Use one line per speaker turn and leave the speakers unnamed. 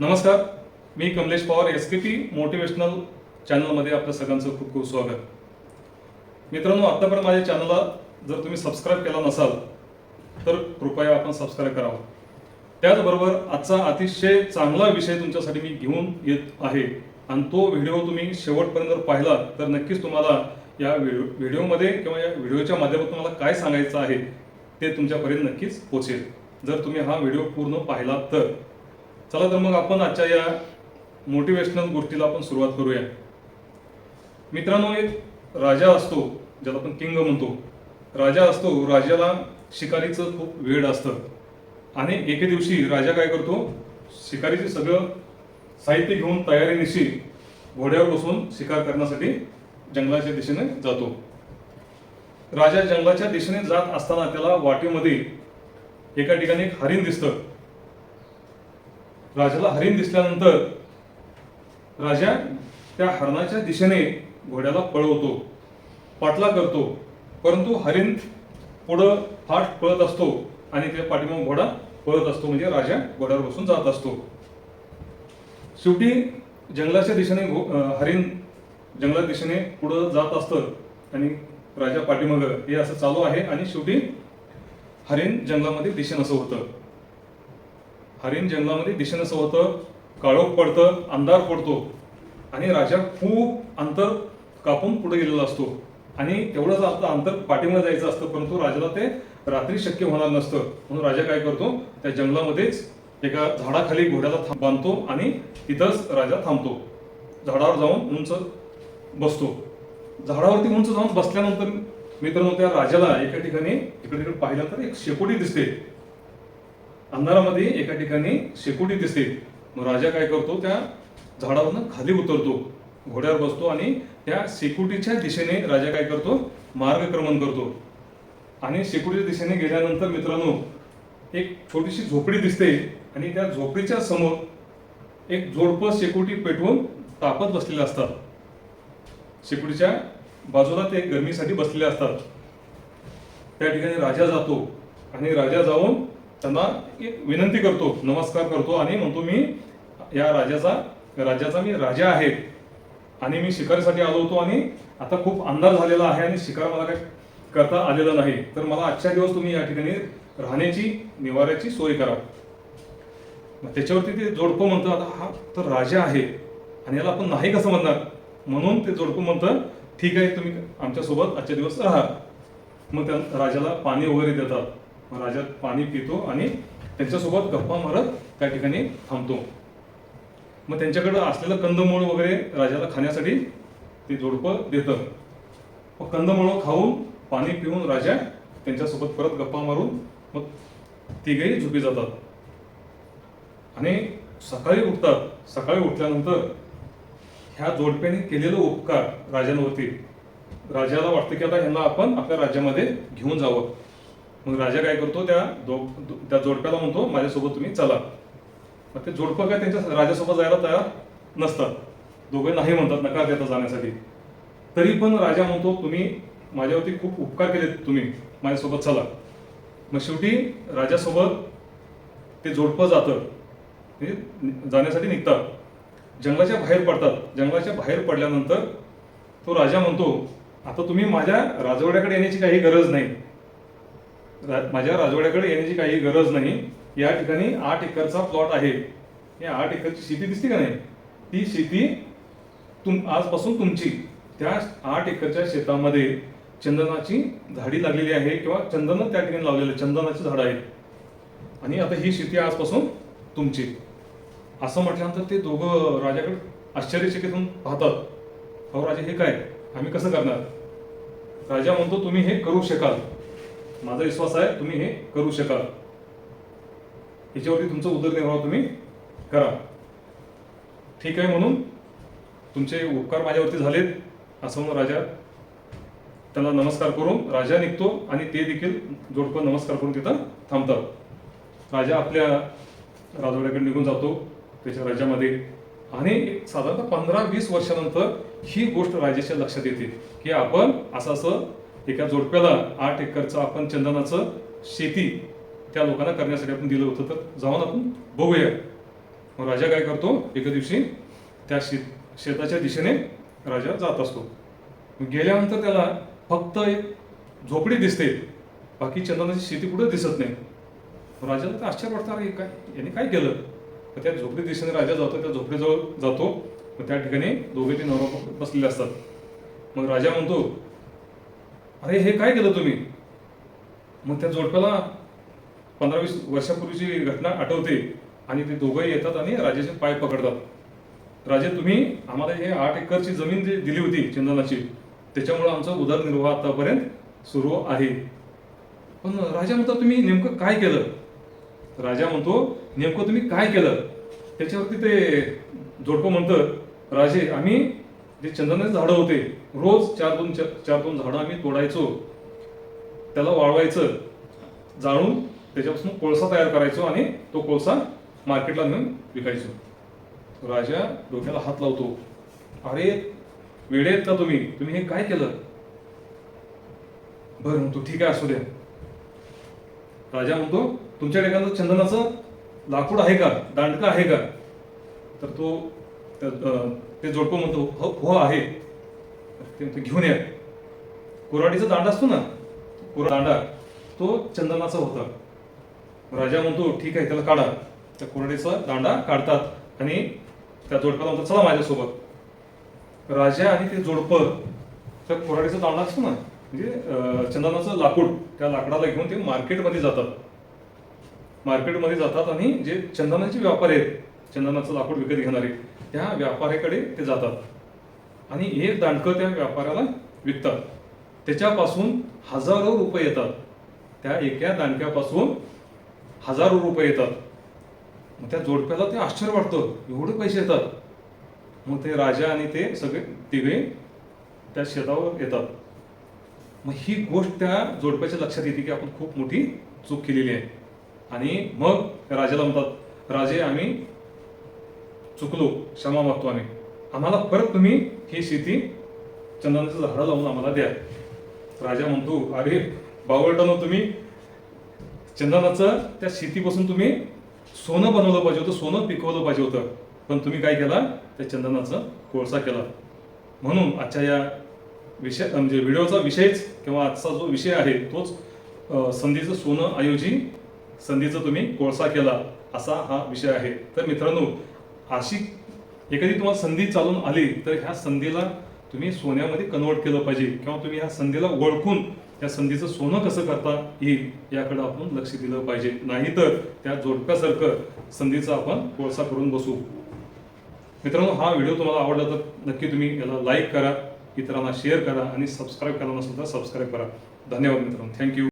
नमस्कार मी Kamlesh Pawar S K P motivational चॅनलमध्ये आपलं सगळ्यांचं खूप खूप स्वागत. मित्रांनो आत्तापर्यंत माझ्या चॅनलला जर तुम्ही सबस्क्राईब केला नसाल तर कृपया आपण सबस्क्राईब करावं. त्याचबरोबर आजचा अतिशय चांगला विषय तुमच्यासाठी मी घेऊन येत आहे. आणि तो व्हिडिओ तुम्ही शेवटपर्यंत जर पाहिला तर नक्कीच तुम्हाला या व्हिडिओ व्हिडिओमध्ये किंवा या व्हिडिओच्या माध्यमातून मला काय सांगायचं आहे ते तुमच्यापर्यंत नक्कीच पोचेल. जर तुम्ही हा व्हिडिओ पूर्ण पाहिला तर. चला तर मग आपण आजच्या या मोटिवेशनल गोष्टीला आपण सुरुवात करूया. मित्रांनो एक राजा असतो ज्याला आपण किंग म्हणतो. राजा असतो राजाला शिकारीचं खूप वेळ असतं. आणि एके दिवशी राजा काय करतो शिकारीचे सगळं साहित्य घेऊन तयारीनिशी घोड्यावर बसून शिकार करण्यासाठी जंगलाच्या दिशेने जातो. राजा जंगलाच्या दिशेने जात असताना त्याला वाटेमध्ये एका ठिकाणी एक हरिण दिसतं. राजाला हरिण दिसल्यानंतर राजा त्या हरणाच्या दिशेने घोड्याला पळवतो पाठला करतो. परंतु हरिण पुढं फाट पळत असतो आणि त्या पाठीमाग घोडा पळत असतो म्हणजे राजा घोड्यावर बसून जात असतो. शेवटी जंगलाच्या दिशेने घो- हरिण जंगलाच्या दिशेने पुढं जात असतं आणि राजा पाठीमाग हे असं चालू आहे आणि शेवटी हरिण जंगलामध्ये दिशेनसं होतं. हरिण जंगलामध्ये दिशेनं होतं काळोख पडतं अंधार पडतो. आणि राजा खूप अंतर कापून पुढे गेलेला असतो. आणि तेवढंच आता अंतर पाठीमध्ये जायचं असतं परंतु राजाला ते रात्री शक्य होणार नसतं. म्हणून राजा काय करतो त्या जंगलामध्येच एका झाडाखाली घोड्याला थांब- बांधतो आणि तिथंच राजा थांबतो. झाडावर जाऊन उंच बसतो. झाडावरती उंच जाऊन बसल्यानंतर मित्रांनो त्या राजाला एका ठिकाणी इकडे तिकडे तर एक शेकोटी दिसते. अंधारामध्ये एका ठिकाणी शेकोटी दिसते. मग राजा काय करतो त्या झाडावरनं खाली उतरतो. घोड्यावर बसतो आणि त्या शेकोटीच्या दिशेने राजा काय करतो मार्गक्रमण करतो. आणि शेकोटीच्या दिशेने गेल्यानंतर मित्रांनो एक छोटीशी झोपडी दिसते आणि त्या झोपडीच्या समोर एक जोडपं शेकोटी पेटवून तापत बसलेले असतात. शेकोटीच्या बाजूला ते गरमीसाठी बसलेले असतात. त्या ठिकाणी राजा जातो आणि राजा जाऊन त्यांना विनंती करतो नमस्कार करतो आणि म्हणतो मी या राजाचा राज्याचा मी राजा आहे. आणि मी शिकारीसाठी आलो होतो आणि आता खूप अंधार झालेला आहे आणि शिकार मला काय करता आलेला नाही. तर मला आजच्या दिवस तुम्ही या ठिकाणी राहण्याची निवाऱ्याची सोय करा. मग त्याच्यावरती ते जोडपं म्हणतं आता हा तर राजा आहे आणि याला आपण नाही कसं म्हणणार? म्हणून ते जोडपं म्हणतं ठीक आहे तुम्ही आमच्यासोबत आजच्या दिवस राहा. मग त्या राजाला पाणी वगैरे देतात. मग राजा पाणी पितो आणि त्यांच्यासोबत गप्पा मारत त्या ठिकाणी थांबतो. मग त्यांच्याकडं असलेलं कंदमूळ वगैरे राजाला खाण्यासाठी ते जोडपं देतं. मग कंदमुळं खाऊन पाणी पिऊन राजा त्यांच्यासोबत परत गप्पा मारून मग तिघेही झोपी जातात. आणि सकाळी उठतात. सकाळी उठल्यानंतर ह्या जोडप्याने केलेलं उपकार राजांवरती. राजाला वाटतं की आता ह्यांना आपण आपल्या राज्यामध्ये घेऊन जावं. मग राजा काय करतो त्या दो त्या जोडप्याला म्हणतो माझ्यासोबत तुम्ही चला. मग ते जोडपं काय त्यांच्या राजासोबत जायला तयार नसतात. दोघे नाही म्हणतात नकार देता जाण्यासाठी. तरी पण राजा म्हणतो तुम्ही माझ्यावरती खूप उपकार केलेत तुम्ही. माझ्यासोबत चला. मग शेवटी राजासोबत ते जोडपं जातं. म्हणजे जाण्यासाठी निघतात. जंगलाच्या बाहेर पडतात. जंगलाच्या बाहेर पडल्यानंतर तो राजा म्हणतो आता तुम्ही माझ्या राजवाड्याकडे येण्याची काही गरज नाही. माझ्या राजवाड्याकडे येण्याची काही गरज नाही. या ठिकाणी आठ एकरचा प्लॉट आहे. या आठ एकरची शेती दिसते का नाही? ती शेती तुम आजपासून तुमची. त्या आठ एकरच्या शेतामध्ये चंदनाची झाडी लागलेली आहे किंवा चंदन त्या ठिकाणी लावलेलं आहे, चंदनाची झाडं आहेत. आणि आता ही शेती आजपासून तुमची. असं म्हटल्यानंतर ते दोघं राजाकडे आश्चर्यचकितून पाहतात. अहो राजा हे काय? आम्ही कसं करणार? राजा म्हणतो तुम्ही हे करू शकाल. माझा विश्वास आहे तुम्ही हे करू शकाल. याच्यावरती तुमचा उदरनिर्वाह तुम्ही करा. ठीक आहे म्हणून तुमचे उपकार माझ्यावरती झालेत असं म्हणून राजा त्याला नमस्कार करून राजा निघतो आणि ते देखील जोडपं नमस्कार करून तिथं थांबतात. राजा आपल्या राजवाड्याकडे निघून जातो त्याच्या राज्यामध्ये. आणि साधारणतः पंधरा वीस वर्षानंतर ही गोष्ट राजाच्या लक्षात येते की आपण असं असं एका जोडप्याला आठ एकरचं आपण चंदनाचं शेती त्या लोकांना करण्यासाठी आपण दिलं होतं. तर जाऊन आपण बघूया. मग राजा काय करतो? एका दिवशी त्या शेत शेताच्या दिशेने राजा जात असतो. गेल्यानंतर त्याला फक्त एक झोपडी दिसते. बाकी चंदनाची शेती कुठं दिसत नाही. राजाला तर आश्चर्य वाटतं अरे हे काय याने काय केलं? तर त्या झोपडी दिशेने राजा जातो त्या झोपडीजवळ जातो. मग त्या ठिकाणी दोघे ते नवरा बसलेले असतात. मग राजा म्हणतो अरे हे काय केलं तुम्ही? मग त्या जोडप्याला पंधरा वीस वर्षापूर्वीची घटना आठवते आणि ते दोघंही येतात आणि राजेचे पाय पकडतात. राजे तुम्ही आम्हाला हे आठ एकरची जमीन जी दिली होती चंदनाची. त्याच्यामुळे आमचा उदरनिर्वाह आतापर्यंत सुरू आहे. पण राजा म्हणतो तुम्ही नेमकं काय केलं? राजा म्हणतो नेमकं तुम्ही काय केलं? त्याच्यावरती ते जोडपं म्हणतं राजे आम्ही जे चंदनाचे झाडं होते रोज चार दोन चार दोन झाडं आम्ही तोडायचो. त्याला वाळवायचं. जाळून त्याच्यापासून कोळसा तयार करायचो आणि तो कोळसा मार्केटला नेऊन विकायचो. राजा डोक्याला हात लावतो. अरे वेडे का तुम्ही? तुम्ही हे काय केलं? बरं म्हणतो ठीक आहे असू द्या. राजा म्हणतो तुमच्या ठिकाणी चंदनाचं लाकूड आहे का? दांडका आहे का? तर तो तर ते जोडपं म्हणतो हो हो आहे. ते म्हणतो, घेऊन या. कुऱ्हाडीचा दांडा असतो ना कुरा दांडा तो चंदनाचा होता. राजा म्हणतो ठीक आहे त्याला काढा. त्या कुऱ्हाडीचा दांडा काढतात आणि त्या जोडप्याला म्हणतात चला माझ्यासोबत. राजा आणि ते जोडपं त्या कुऱ्हाडीचा दांडा असतो ना म्हणजे चंदनाचं लाकूड त्या लाकडाला घेऊन ते मार्केटमध्ये जातात. मार्केटमध्ये जातात आणि जे चंदनाचे व्यापारी आहेत चंदनाचं लाकूड विकत घेणारे त्या व्यापाऱ्याकडे ते जातात. आणि एक दांडकं त्या व्यापाऱ्याला विकतात. त्याच्यापासून हजारो रुपये येतात. त्या एका दांडक्यापासून हजारो रुपये येतात. मग त्या जोडप्याला ते आश्चर्य वाटतं. एवढे पैसे येतात. मग ते राजा आणि ते सगळे तिघे त्या शेतावर येतात. मग ही गोष्ट त्या जोडप्याच्या लक्षात येते की आपण खूप मोठी चूक केलेली आहे. आणि मग राजाला म्हणतात राजे आम्ही चुकलो क्षमा मागतो आम्ही. आम्हाला परत तुम्ही ही शेती चंदनाचं झाडं लावून आम्हाला द्या. राजा म्हणतो अरे बावळटानं तुम्ही चंदनाचं त्या शेतीपासून तुम्ही सोनं बनवलं पाहिजे होतं सोनं पिकवलं पाहिजे होतं. पण तुम्ही काय केला? त्या चंदनाचं कोळसा केला. म्हणून आजच्या या विषय म्हणजे व्हिडिओचा विषयच किंवा आजचा जो विषय आहे तोच संधीचं सोनं ऐवजी संधीचं तुम्ही कोळसा केला असा हा विषय आहे. तर मित्रांनो अशी एखादी तुम्हाला संधी चालून आली तर ह्या संधीला तुम्ही सोन्यामध्ये कन्वर्ट केलं पाहिजे किंवा तुम्ही ह्या संधीला ओळखून त्या संधीचं सोनं कसं करता येईल याकडे आपण लक्ष दिलं पाहिजे. नाहीतर त्या जोडप्यासारखं संधीचा आपण कोळसा करून बसू. मित्रांनो हा व्हिडिओ तुम्हाला आवडला तर नक्की तुम्ही याला लाईक करा इतरांना शेअर करा आणि सबस्क्राईब करायला नसेल तर सबस्क्राईब करा. धन्यवाद मित्रांनो. थँक्यू